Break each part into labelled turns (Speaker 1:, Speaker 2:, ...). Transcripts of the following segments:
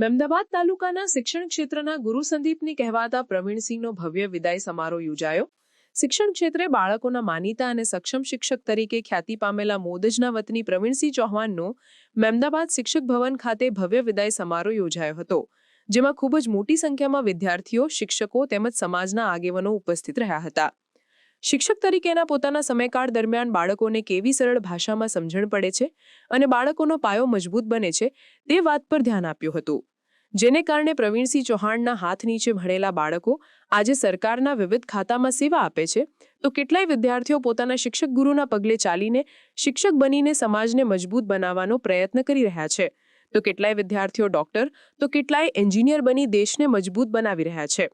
Speaker 1: મહેમદાબાદ તાલુકાના શિક્ષણ ક્ષેત્રના ગુરુ સંદીપની કહેવાતા પ્રવીણસિંહનો ભવ્ય વિદાય સમારોહ યોજાયો. શિક્ષણ ક્ષેત્રે બાળકોના માનીતા અને સક્ષમ શિક્ષક તરીકે ખ્યાતિ પામેલા મોદજના વતની પ્રવીણસિંહ ચૌહાણનો મહેમદાબાદ શિક્ષક ભવન ખાતે ભવ્ય વિદાય સમારોહ યોજાયો હતો, જેમાં ખૂબ જ મોટી સંખ્યામાં વિદ્યાર્થીઓ, શિક્ષકો તેમજ સમાજના આગેવાનો ઉપસ્થિત રહ્યા હતા. શિક્ષક તરીકેના પોતાના સમયકાળ દરમિયાન બાળકોને કેવી સરળ ભાષામાં સમજણ પડે છે અને બાળકોનો પાયો મજબૂત બને છે તે વાત પર ધ્યાન આપ્યું હતું. જેને કારણે પ્રવીણસિંહ ચૌહાણના હાથ નીચે ભણેલા બાળકો આજે સરકારના વિવિધ ખાતામાં સેવા આપે છે, તો કેટલાય વિદ્યાર્થીઓ પોતાના શિક્ષક ગુરુના પગલે ચાલીને શિક્ષક બનીને સમાજને મજબૂત બનાવવાનો પ્રયત્ન કરી રહ્યા છે. તો કેટલાય વિદ્યાર્થીઓ ડોક્ટર, તો કેટલાય એન્જિનિયર બની દેશને મજબૂત બનાવી રહ્યા છે.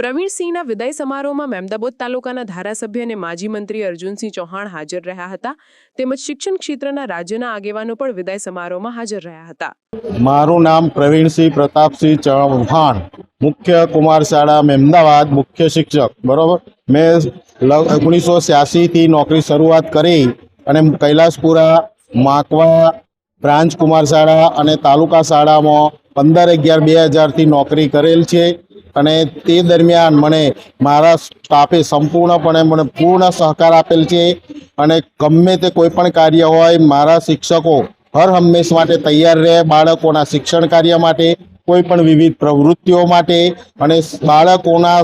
Speaker 1: પ્રવીણસિંહના વિદાય સમારોહમાં મેમદાબોદ તાલુકાના ધારાસભ્ય અને માજી મંત્રી અર્જુનસિંહ ચૌહાણ હાજર રહ્યા હતા. તેમજ શિક્ષણ ક્ષેત્રના રાજ્યના આગેવાનો પણ વિદાય સમારોહમાં હાજર રહ્યા હતા.
Speaker 2: મારું નામ પ્રવીણસિંહ પ્રતાપસિંહ ચૌહાણ, મુખ્ય કુમાર શાળા મહેમદાવાદ મુખ્ય શિક્ષક, બરોબર? મેં ઓગણીસો છ્યાસીથી નોકરી શરૂઆત કરી અને કૈલાસપુરા, માકવા બ્રાન્ચ કુમાર શાળા અને તાલુકા શાળામાં પંદર અગિયાર બે હજારથી નોકરી કરેલ છે. અને તે દરમિયાન મને મારા સ્ટાફે સંપૂર્ણપણે મને પૂર્ણ સહકાર આપેલ છે અને ગમે તે કોઈ પણ કાર્ય હોય, મારા શિક્ષકો હર હંમેશ માટે તૈયાર રહે, બાળકોના શિક્ષણ કાર્ય માટે, કોઈ પણ વિવિધ પ્રવૃત્તિઓ માટે અને બાળકોના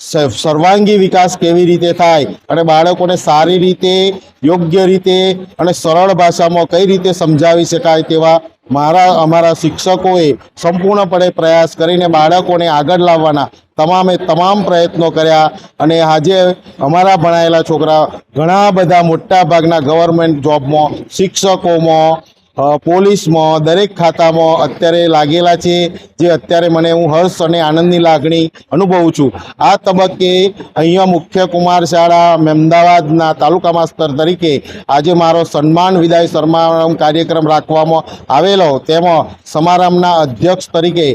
Speaker 2: સર્વાંગી વિકાસ કેવી રીતે થાય અને બાળકોને સારી રીતે, યોગ્ય રીતે અને સરળ ભાષામાં કઈ રીતે સમજાવી શકાય તેવા મારા, અમારા શિક્ષકોએ સંપૂર્ણપણે પ્રયાસ કરીને બાળકોને આગળ લાવવાના તમામે તમામ પ્રયત્નો કર્યા અને આજે અમારા ભણાયેલા છોકરા ઘણા બધા મોટા ભાગના ગવર્મેન્ટ જોબમાં શિક્ષકોમાં પોલીસમાં, દરેક ખાતામાં અત્યારે લાગેલા છે, જે અત્યારે મને હું હર્ષ અને આનંદની લાગણી અનુભવું છું. આ તબક્કે અહીંયા મુખ્ય કુમાર શાળા અમદાવાદના તાલુકા માસ્તર તરીકે આજે મારો સન્માન વિદાય સમારંભ કાર્યક્રમ રાખવામાં આવેલો. તેમાં સમારંભના અધ્યક્ષ તરીકે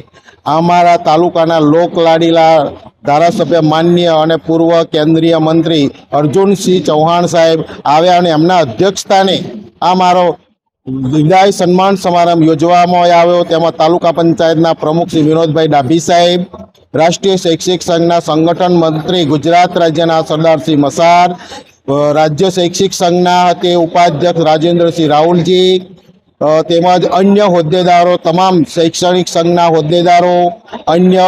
Speaker 2: અમારા તાલુકાના લોકલાડીલા ધારાસભ્ય માન્ય અને પૂર્વ કેન્દ્રીય મંત્રી અર્જુનસિંહ ચૌહાણ સાહેબ આવ્યા અને એમના અધ્યક્ષતાને આ મારો વિદાય સન્માન સમારંભ યોજવામાં આવ્યો. તેમાં તાલુકા પંચાયતના પ્રમુખ શ્રી વિનોદભાઈ ડાભી સાહેબ, રાષ્ટ્રીય શૈક્ષિક સંઘના સંગઠન મંત્રી ગુજરાત રાજ્યના સરદારસિંહ મસાર રાજ્ય શૈક્ષિક સંઘના તે ઉપાધ્યક્ષ રાજેન્દ્રસિંહ રાહુલજી તેમજ અન્ય હોદ્દેદારો, તમામ શૈક્ષણિક સંઘના હોદ્દેદારો, અન્ય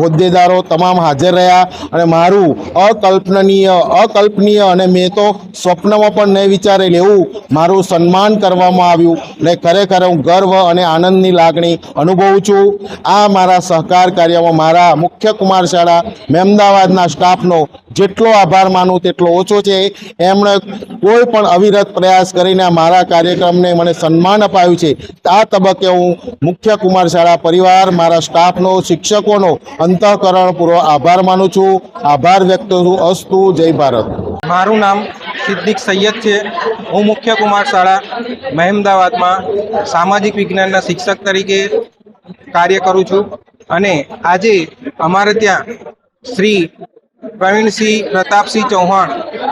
Speaker 2: હોદ્દેદારો તમામ હાજર રહ્યા અને મારું અકલ્પનીય અકલ્પનીય અને મેં તો સ્વપ્નમાં પણ નહીં વિચારેલ એવું મારું સન્માન કરવામાં આવ્યું અને ખરેખર હું ગર્વ અને આનંદની લાગણી અનુભવું છું. આ મારા સહકાર કાર્યમાં મારા મુખ્ય કુમાર શાળા મહેમદાવાદના સ્ટાફનો જેટલો આભાર માનું તેટલો ઓછો છે. એમણે કોઈ પણ અવિરત પ્રયાસ કરીને મારા કાર્યક્રમને મને સન્માન અપાયું છે. આ તબક્કે હું મુખ્ય કુમાર શાળા પરિવાર, મારા સ્ટાફનો, શિક્ષકોનો અંતઃકરણપૂર્વક આભાર માનું છું. આભાર વ્યક્ત છું. અસ્તુ. જય ભારત.
Speaker 3: મારું નામ સિદ્દીક સૈયદ છે. હું મુખ્ય કુમાર શાળા મહેમદાવાદમાં સામાજિક વિજ્ઞાનના શિક્ષક તરીકે કાર્ય કરું છું અને આજે અમારે ત્યાં શ્રી પ્રવીણસિંહ પ્રતાપસિંહ ચૌહાણ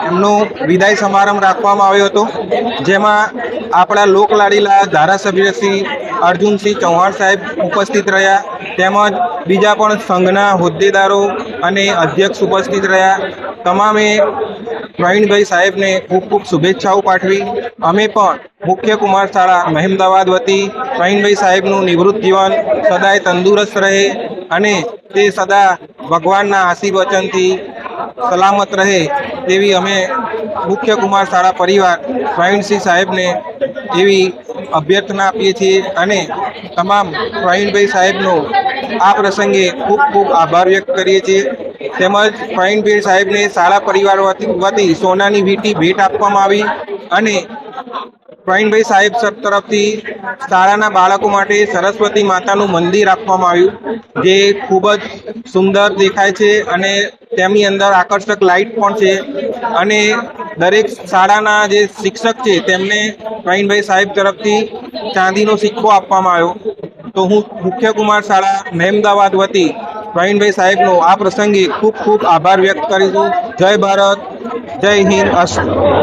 Speaker 3: એમનો વિદાય સમારંભ રાખવામાં આવ્યો હતો. જેમાં આપણા લોકલાડીલા ધારાસભ્ય શ્રી અર્જુનસિંહ ચૌહાણ સાહેબ ઉપસ્થિત રહ્યા. તેમજ બીજા પણ સંઘના હોદ્દેદારો અને અધ્યક્ષ ઉપસ્થિત રહ્યા. તમામે પ્રવીણભાઈ સાહેબને ખૂબ ખૂબ શુભેચ્છાઓ પાઠવી. અમે પણ મુખ્ય કુમાર શાળા મહેમદાવાદ વતી પ્રવીણભાઈ સાહેબનું નિવૃત્ત જીવન સદાય તંદુરસ્ત રહે અને તે સદા ભગવાનના આશીર્વચનથી સલામત રહે. તેવી અમે મુખ્ય કુમાર શાળા પરિવાર પ્રવીણસિંહ સાહેબને એવી અભ્યર્થના આપીએ છીએ અને તમામ પ્રવીણભાઈ સાહેબનો આ પ્રસંગે ખૂબ ખૂબ આભાર વ્યક્ત કરીએ છીએ. તેમજ પ્રવીણભાઈ સાહેબને શાળા પરિવાર વતી સોનાની વીટી ભેટ આપવામાં આવી અને પ્રવીણભાઈ સાહેબ સર તરફથી શાળાના બાળકો માટે સરસ્વતી માતાનું મંદિર આપવામાં આવ્યું, જે ખૂબ જ સુંદર દેખાય છે અને તેમની અંદર આકર્ષક લાઇટ પણ છે અને દરેક શાળાના જે શિક્ષક છે તેમને પ્રવીણભાઈ સાહેબ તરફથી ચાંદીનો સિક્કો આપવામાં આવ્યો. તો હું મુખ્ય કુમાર શાળા મહેમદાવાદ વતી પ્રવીણભાઈ સાહેબનો આ પ્રસંગે ખૂબ ખૂબ આભાર વ્યક્ત કરીશું. જય ભારત, જય હિન્દ, અસ્તુ.